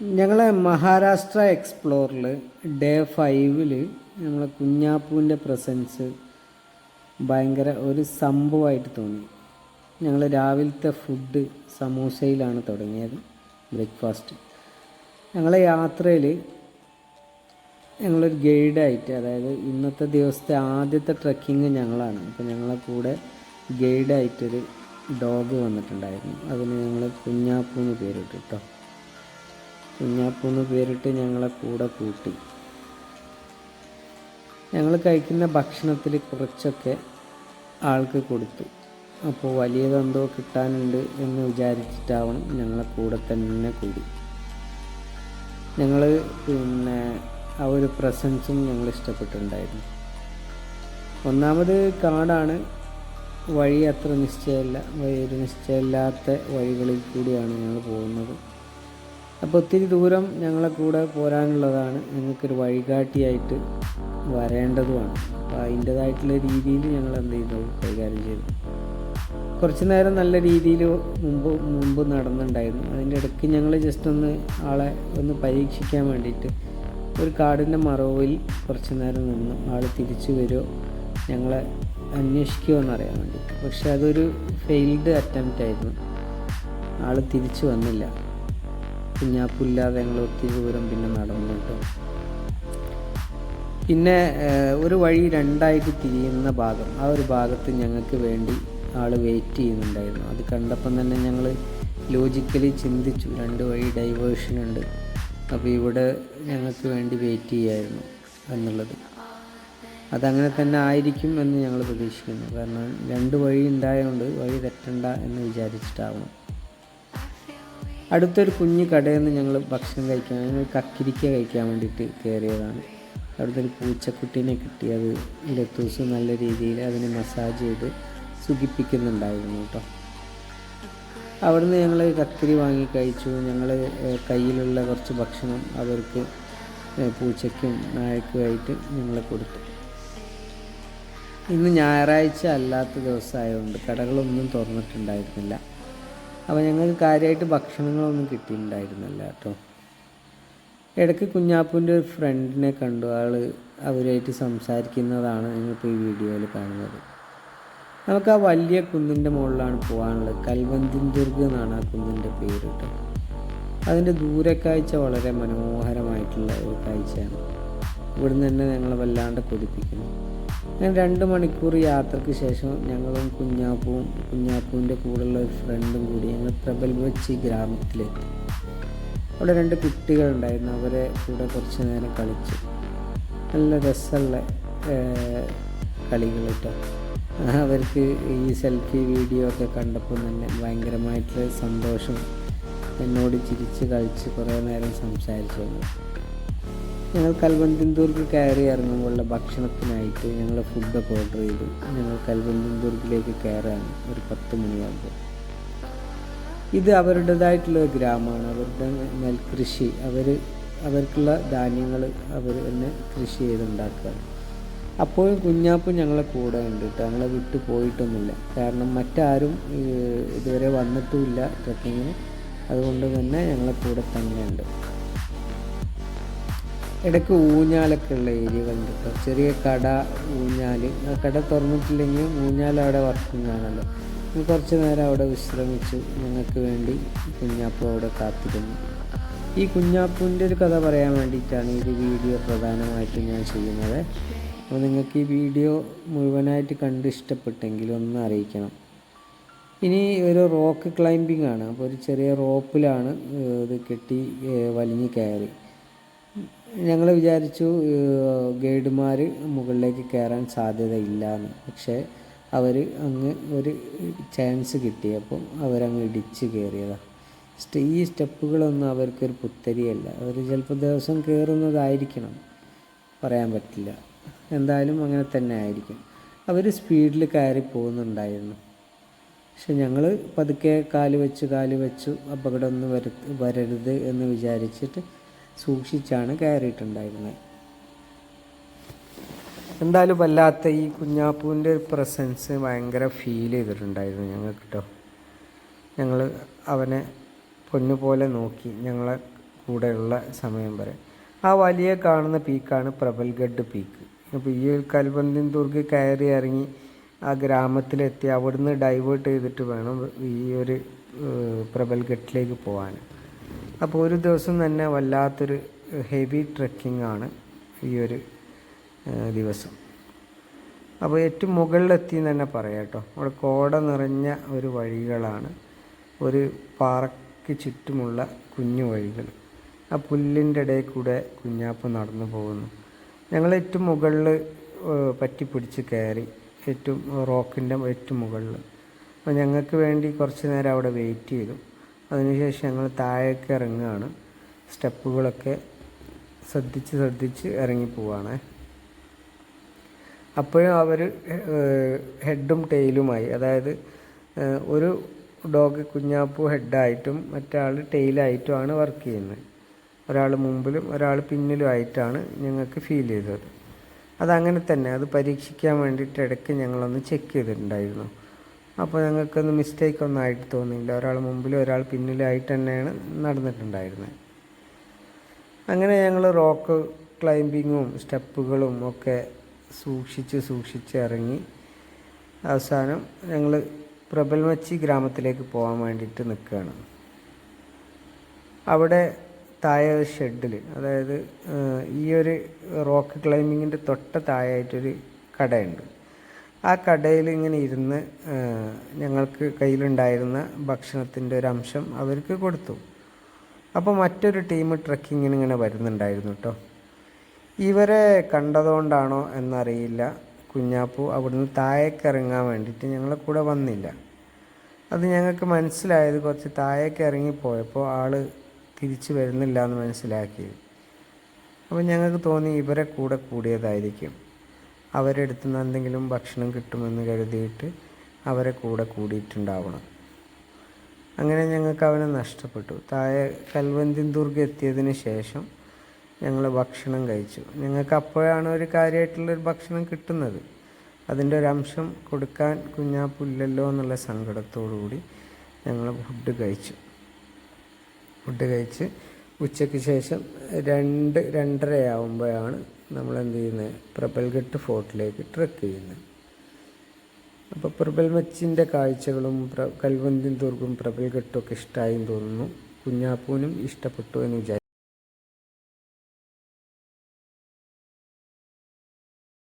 ഞങ്ങളെ മഹാരാഷ്ട്ര എക്സ്പ്ലോറിൽ ഡേ ഫൈവിൽ നമ്മളെ കുഞ്ഞാപ്പൂവിന്റെ പ്രസൻസ് ഭയങ്കര ഒരു സംഭവമായിട്ട് തോന്നി. ഞങ്ങൾ രാവിലത്തെ ഫുഡ് സമൂസയിലാണ് തുടങ്ങിയത് ബ്രേക്ക്ഫാസ്റ്റ്. ഞങ്ങളെ യാത്രയിൽ ഞങ്ങളൊരു ഗൈഡായിട്ട് അതായത് ഇന്നത്തെ ദിവസത്തെ ആദ്യത്തെ ട്രക്കിങ് ഞങ്ങളാണ്. അപ്പോൾ ഞങ്ങളെ കൂടെ ഗൈഡായിട്ടൊരു ഡോഗ് വന്നിട്ടുണ്ടായിരുന്നു. അതിന് ഞങ്ങൾ കുഞ്ഞാപ്പൂ എന്ന് പേരിട്ടു കേട്ടോ കുഞ്ഞാപ്പൂ എന്ന് പേരിട്ട് ഞങ്ങളെ കൂടെ കൂട്ടി. ഞങ്ങൾ കഴിക്കുന്ന ഭക്ഷണത്തിൽ കുറച്ചൊക്കെ ആൾക്ക് കൊടുത്തു. അപ്പോൾ വലിയതെന്തോ കിട്ടാനുണ്ട് എന്ന് വിചാരിച്ചിട്ടാവണം ഞങ്ങളെ കൂടെ തന്നെ കൂടി. ഞങ്ങൾ പിന്നെ ആ ഒരു പ്രസൻസും ഞങ്ങൾ ഇഷ്ടപ്പെട്ടിട്ടുണ്ടായിരുന്നു. ഒന്നാമത് കാടാണ്. വഴി അത്ര നിശ്ചയമില്ല ഒരു നിശ്ചയമില്ലാത്ത വഴികളിൽ കൂടിയാണ് ഞങ്ങൾ പോകുന്നത്. അപ്പോൾ ഒത്തിരി ദൂരം ഞങ്ങളെ കൂടെ പോരാനുള്ളതാണ്. ഞങ്ങൾക്കൊരു വഴികാട്ടിയായിട്ട് വരേണ്ടതുമാണ്. അപ്പോൾ അതിന്റേതായിട്ടുള്ള രീതിയിൽ ഞങ്ങൾ എന്ത് ചെയ്തു? കൈകാര്യം ചെയ്തു. കുറച്ച് നേരം നല്ല രീതിയിൽ മുമ്പ് മുമ്പ് നടന്നുണ്ടായിരുന്നു അതിന്റെ ഇടയ്ക്ക് ഞങ്ങൾ ജസ്റ്റ് ഒന്ന് ആളെ ഒന്ന് പരീക്ഷിക്കാൻ വേണ്ടിയിട്ട് ഒരു കാടിന്റെ മറവിൽ കുറച്ച് നേരം നിന്ന് ആൾ തിരിച്ചു വരുമോ ഞങ്ങളെ അന്വേഷിക്കുമോ എന്നറിയാൻ വേണ്ടി പക്ഷെ അതൊരു ഫെയിൽഡ് അറ്റംപ്റ്റ് ആയിരുന്നു. ആൾ തിരിച്ചു വന്നില്ല. കുഞ്ഞാപ്പില്ലാതെ ഞങ്ങൾ ഒത്തിരി ദൂരം പിന്നെ നടന്നു കേട്ടോ. പിന്നെ ഒരു വഴി രണ്ടായിട്ട് തിരിയുന്ന ഭാഗം. ആ ഒരു ഭാഗത്ത് ഞങ്ങൾക്ക് വേണ്ടി ആൾ വെയിറ്റ് ചെയ്യുന്നുണ്ടായിരുന്നു. അത് കണ്ടപ്പം തന്നെ ഞങ്ങൾ ലോജിക്കലി ചിന്തിച്ചു രണ്ട് വഴി ഡൈവേർഷൻ ഉണ്ട്. അപ്പോൾ ഇവിടെ ഞങ്ങൾക്ക് വേണ്ടി വെയിറ്റ് ചെയ്യായിരുന്നു എന്നുള്ളത്. അതങ്ങനെ തന്നെ ആയിരിക്കും എന്ന് ഞങ്ങൾ പ്രതീക്ഷിക്കുന്നു. കാരണം രണ്ട് വഴി ഉണ്ടായതുകൊണ്ട് വഴി തെറ്റണ്ട എന്ന് വിചാരിച്ചിട്ടാവണം അടുത്തൊരു കുഞ്ഞു കടയിൽ നിന്ന് ഞങ്ങൾ ഭക്ഷണം കഴിക്കാൻ കക്കിരിക്ക കഴിക്കാൻ വേണ്ടിയിട്ട് കയറിയതാണ് അവിടുത്തെ ഒരു പൂച്ചക്കുട്ടീനെ കിട്ടി. അത് ലത്തൂസ് നല്ല രീതിയിൽ അതിനെ മസാജ് ചെയ്ത് സുഖിപ്പിക്കുന്നുണ്ടായിരുന്നു കേട്ടോ. അവിടുന്ന് ഞങ്ങൾ കക്കിരി വാങ്ങി കഴിച്ചു. ഞങ്ങൾ കയ്യിലുള്ള കുറച്ച് ഭക്ഷണം അവർക്ക് പൂച്ചയ്ക്കും നായക്കുമായിട്ട് ഞങ്ങൾ കൊടുത്തു. ഇന്ന് ഞായറാഴ്ച അല്ലാത്ത ദിവസമായതുകൊണ്ട് കടകളൊന്നും തുറന്നിട്ടുണ്ടായിരുന്നില്ല. അപ്പോൾ ഞങ്ങൾക്ക് കാര്യമായിട്ട് ഭക്ഷണങ്ങളൊന്നും കിട്ടിയിട്ടുണ്ടായിരുന്നില്ല കേട്ടോ. ഇടയ്ക്ക് കുഞ്ഞാപ്പൂന്റെ ഒരു ഫ്രണ്ടിനെ കണ്ടു. ആൾ അവരുമായിട്ട് സംസാരിക്കുന്നതാണ് നിങ്ങളിപ്പോൾ ഈ വീഡിയോയിൽ കാണുന്നത്. നമുക്ക് ആ വലിയ കുന്നിന്റെ മുകളിലാണ് പോകാനുള്ളത്. കൽവന്തിൻ ദുർഗ് എന്നാണ് ആ കുന്നിന്റെ പേര് കേട്ടോ. അതിന്റെ ദൂരക്കാഴ്ച വളരെ മനോഹരമായിട്ടുള്ള ഒരു കാഴ്ചയാണ്. ഇവിടുന്ന് തന്നെ ഞങ്ങളെ വല്ലാണ്ട് കൊതിപ്പിക്കുന്നു. ഞാൻ രണ്ട് മണിക്കൂർ യാത്രയ്ക്ക് ശേഷം ഞങ്ങളും കുഞ്ഞാപ്പുവും കുഞ്ഞാപ്പൂവിന്റെ കൂടെയുള്ള ഒരു ഫ്രണ്ടും കൂടി ഞങ്ങൾ പ്രബൽവച്ചി ഗ്രാമത്തിലെത്തി. അവിടെ രണ്ട് കുട്ടികളുണ്ടായിരുന്നു അവരെ കൂടെ കുറച്ച് നേരം കളിച്ച്. നല്ല രസമുള്ള കളികളിട്ട് അവർക്ക് ഈ സെൽഫി വീഡിയോ ഒക്കെ കണ്ടപ്പോൾ തന്നെ ഭയങ്കരമായിട്ടുള്ള സന്തോഷം. എന്നോട് ചിരിച്ച് കളിച്ച് കുറേ നേരം സംസാരിച്ചു. ഞങ്ങൾ കൽവന്തിന്തൂർക്ക് കയറി ഇറങ്ങുമ്പോഴുള്ള ഭക്ഷണത്തിനായിട്ട് ഞങ്ങൾ ഫുഡൊക്കെ ഓർഡർ ചെയ്തു. ഞങ്ങൾ കൽവന്തിന്തൂർക്കിലേക്ക് കയറാണ് ഒരു പത്ത് മണിയാകുമ്പോൾ. ഇത് അവരുടേതായിട്ടുള്ള ഗ്രാമമാണ്. അവരുടെ നെൽകൃഷി അവർ അവർക്കുള്ള ധാന്യങ്ങൾ അവർ തന്നെ കൃഷി ചെയ്തുണ്ടാക്കുകയാണ് അപ്പോഴും കുഞ്ഞാപ്പും ഞങ്ങളെ കൂടെ ഉണ്ട് കേട്ടോ. ഞങ്ങളെ വിട്ടു പോയിട്ടൊന്നുമില്ല. കാരണം മറ്റാരും ഇതുവരെ വന്നിട്ടുമില്ല ട്രക്കിങ്ങിന്. അതുകൊണ്ട് തന്നെ ഞങ്ങളെ കൂടെ തന്നെയുണ്ട്. ഇടയ്ക്ക് ഊഞ്ഞാലൊക്കെ ഉള്ള ഏരിയ കേട്ടോ ചെറിയ കട ഊഞ്ഞാൽ ആ കട തുറന്നിട്ടില്ലെങ്കിൽ ഊഞ്ഞാൽ അവിടെ വർക്കിംഗ് ആണല്ലോ കുറച്ച് നേരം അവിടെ വിശ്രമിച്ചു. ഞങ്ങൾക്ക് വേണ്ടി കുഞ്ഞാപ്പു അവിടെ കാത്തിരുന്നു. ഈ കുഞ്ഞാപ്പൂന്റെ ഒരു കഥ പറയാൻ വേണ്ടിയിട്ടാണ് ഈ വീഡിയോ പ്രധാനമായിട്ടും ഞാൻ ചെയ്യുന്നത്. അപ്പോൾ നിങ്ങൾക്ക് ഈ വീഡിയോ മുഴുവനായിട്ട് കണ്ട് ഇഷ്ടപ്പെട്ടെങ്കിൽ ഒന്ന് അറിയിക്കണം. ഇനി ഒരു റോക്ക് ക്ലൈമ്പിംഗ് ആണ് അപ്പോൾ ഒരു ചെറിയ റോപ്പിലാണ് ഇത് കെട്ടി വലിഞ്ഞ് കയറി. ഞങ്ങൾ വിചാരിച്ചു ഗൈഡുമാർ മുകളിലേക്ക് കയറാൻ സാധ്യതയില്ല എന്ന് പക്ഷേ അവർ അങ്ങ് ഒരു ചാൻസ് കിട്ടിയപ്പോൾ അവരങ്ങ് ഇടിച്ച് കയറിയതാണ് ഈ സ്റ്റെപ്പുകളൊന്നും അവർക്കൊരു പുത്തരിയല്ല. അവർ ചിലപ്പോൾ ദിവസം കയറുന്നതായിരിക്കണം പറയാൻ പറ്റില്ല. എന്തായാലും അങ്ങനെ തന്നെ ആയിരിക്കും. അവർ സ്പീഡിൽ കയറി പോകുന്നുണ്ടായിരുന്നു. പക്ഷെ ഞങ്ങൾ പതുക്കെ കാൽ വെച്ച് കാൽ വെച്ചു അപകടമൊന്നും വരു വരരുത് എന്ന് വിചാരിച്ചിട്ട് സൂക്ഷിച്ചാണ് കയറിയിട്ടുണ്ടായിരുന്നത് എന്തായാലും വല്ലാത്ത ഈ കുഞ്ഞാപ്പൂവിന്റെ പ്രസൻസ് ഭയങ്കര ഫീൽ ചെയ്തിട്ടുണ്ടായിരുന്നു ഞങ്ങൾക്ക് കേട്ടോ ഞങ്ങൾ അവനെ പൊന്നുപോലെ നോക്കി ഞങ്ങളെ കൂടെയുള്ള സമയം വരെ. ആ വലിയ കാണുന്ന പീക്കാണ് പ്രബൽഗഡ് പീക്ക്. അപ്പോൾ ഈ ഒരു കൽബന്ധി ദുർഗ് കയറി ഇറങ്ങി ആ ഗ്രാമത്തിലെത്തി അവിടുന്ന് ഡൈവേർട്ട് ചെയ്തിട്ട് വേണം ഈ ഒരു പ്രബൽഗഡിലേക്ക് പോകാൻ അപ്പോൾ ഒരു ദിവസം തന്നെ വല്ലാത്തൊരു ഹെവി ട്രക്കിംഗ് ആണ് ഈ ഒരു ദിവസം. അപ്പോൾ ഏറ്റവും മുകളിലെത്തി എന്ന് തന്നെ പറയാം കേട്ടോ. അവിടെ കോട നിറഞ്ഞ ഒരു വഴികളാണ്. ഒരു പാറയ്ക്ക് ചുറ്റുമുള്ള കുഞ്ഞു വഴികൾ. ആ പുല്ലിന്റെ ഇടയിൽ കൂടെ കുഞ്ഞാപ്പ് നടന്നു പോകുന്നു. ഞങ്ങൾ ഏറ്റവും മുകളിൽ പറ്റി പിടിച്ച് കയറി. ഏറ്റവും റോക്കിന്റെ ഏറ്റവും മുകളിൽ. അപ്പോൾ ഞങ്ങൾക്ക് വേണ്ടി കുറച്ച് നേരം അവിടെ വെയിറ്റ് ചെയ്തു. അതിനുശേഷം ഞങ്ങൾ താഴേക്ക് ഇറങ്ങുകയാണ്. സ്റ്റെപ്പുകളൊക്കെ ശ്രദ്ധിച്ച് ശ്രദ്ധിച്ച് ഇറങ്ങി പോവാണേ. അപ്പോഴും അവർ ഹെഡും ടെയിലുമായി അതായത് ഒരു ഡോഗ് കുഞ്ഞാപ്പു ഹെഡായിട്ടും മറ്റാൾ ടെയിലായിട്ടുമാണ് വർക്ക് ചെയ്യുന്നത്. ഒരാൾ മുമ്പിലും ഒരാൾ പിന്നിലും ആയിട്ടാണ് ഞങ്ങൾക്ക് ഫീൽ ചെയ്തത്. അതങ്ങനെ തന്നെ അത് പരീക്ഷിക്കാൻ വേണ്ടിയിട്ട് ഇടയ്ക്ക് ഞങ്ങളൊന്ന് ചെക്ക് ചെയ്തിട്ടുണ്ടായിരുന്നു. അപ്പോൾ ഞങ്ങൾക്കൊന്ന് മിസ്റ്റേക്ക് ഒന്നും ആയിട്ട് തോന്നിയില്ല. ഒരാൾ മുമ്പിലും ഒരാൾ പിന്നിലായിട്ട് തന്നെയാണ് നടന്നിട്ടുണ്ടായിരുന്നത് അങ്ങനെ ഞങ്ങൾ റോക്ക് ക്ലൈമ്പിങ്ങും സ്റ്റെപ്പുകളും ഒക്കെ സൂക്ഷിച്ച് സൂക്ഷിച്ച് ഇറങ്ങി. അവസാനം ഞങ്ങൾ പ്രബൽമച്ചി ഗ്രാമത്തിലേക്ക് പോകാൻ വേണ്ടിയിട്ട് നിൽക്കുകയാണ് അവിടെ താഴെ ഷെഡിൽ അതായത് ഈ ഒരു റോക്ക് ക്ലൈമ്പിങ്ങിന്റെ തൊട്ട താഴെയായിട്ടൊരു കടയുണ്ട്. ആ കടയിൽ ഇങ്ങനെ ഇരുന്ന് ഞങ്ങൾക്ക് കയ്യിലുണ്ടായിരുന്ന ഭക്ഷണത്തിന്റെ ഒരു അംശം അവർക്ക് കൊടുത്തു. അപ്പോൾ മറ്റൊരു ടീം ട്രക്കിങ്ങിന് ഇങ്ങനെ വരുന്നുണ്ടായിരുന്നു കേട്ടോ ഇവരെ കണ്ടതുകൊണ്ടാണോ എന്നറിയില്ല. കുഞ്ഞാപ്പു അവിടുന്ന് താഴേക്ക് ഇറങ്ങാൻ വേണ്ടിയിട്ട് ഞങ്ങളെ കൂടെ വന്നില്ല. അത് ഞങ്ങൾക്ക് മനസ്സിലായത് കുറച്ച് താഴേക്ക് ഇറങ്ങിപ്പോയപ്പോൾ ആൾ തിരിച്ചു വരുന്നില്ല എന്ന് മനസ്സിലാക്കിയത് അപ്പോൾ ഞങ്ങൾക്ക് തോന്നി ഇവരെ കൂടെ കൂടിയതായിരിക്കും. അവരുടെ അടുത്ത് നിന്ന് എന്തെങ്കിലും ഭക്ഷണം കിട്ടുമെന്ന് കരുതിയിട്ട് അവരെ കൂടെ കൂടിയിട്ടുണ്ടാവണം. അങ്ങനെ ഞങ്ങൾക്ക് അവനെ നഷ്ടപ്പെട്ടു. താഴെ കൽവന്തിൻ ദുർഗ് എത്തിയതിന് ശേഷം ഞങ്ങൾ ഭക്ഷണം കഴിച്ചു. ഞങ്ങൾക്ക് അപ്പോഴാണ് ഒരു കാര്യമായിട്ടുള്ളൊരു ഭക്ഷണം കിട്ടുന്നത്. അതിന്റെ ഒരു അംശം കൊടുക്കാൻ കുഞ്ഞാപ്പില്ലല്ലോ എന്നുള്ള സങ്കടത്തോടു കൂടി ഞങ്ങൾ ഫുഡ് കഴിച്ചു. ഫുഡ് കഴിച്ച് ഉച്ചയ്ക്ക് ശേഷം രണ്ട് രണ്ടരയാവുമ്പോഴാണ് നമ്മൾ എന്ത് ചെയ്യുന്നത് പ്രബൽഘട്ട് ഫോർട്ടിലേക്ക് ട്രക്ക് ചെയ്യുന്നത് അപ്പോൾ പ്രബൽമച്ചിന്റെ കാഴ്ചകളും പ്ര കൽവന്തിൻ ദുർഗും പ്രബൽഘട്ടും ഒക്കെ ഇഷ്ടമായി തോന്നുന്നു. കുഞ്ഞാപ്പൂനും ഇഷ്ടപ്പെട്ടു എന്ന് വിചാരിച്ചു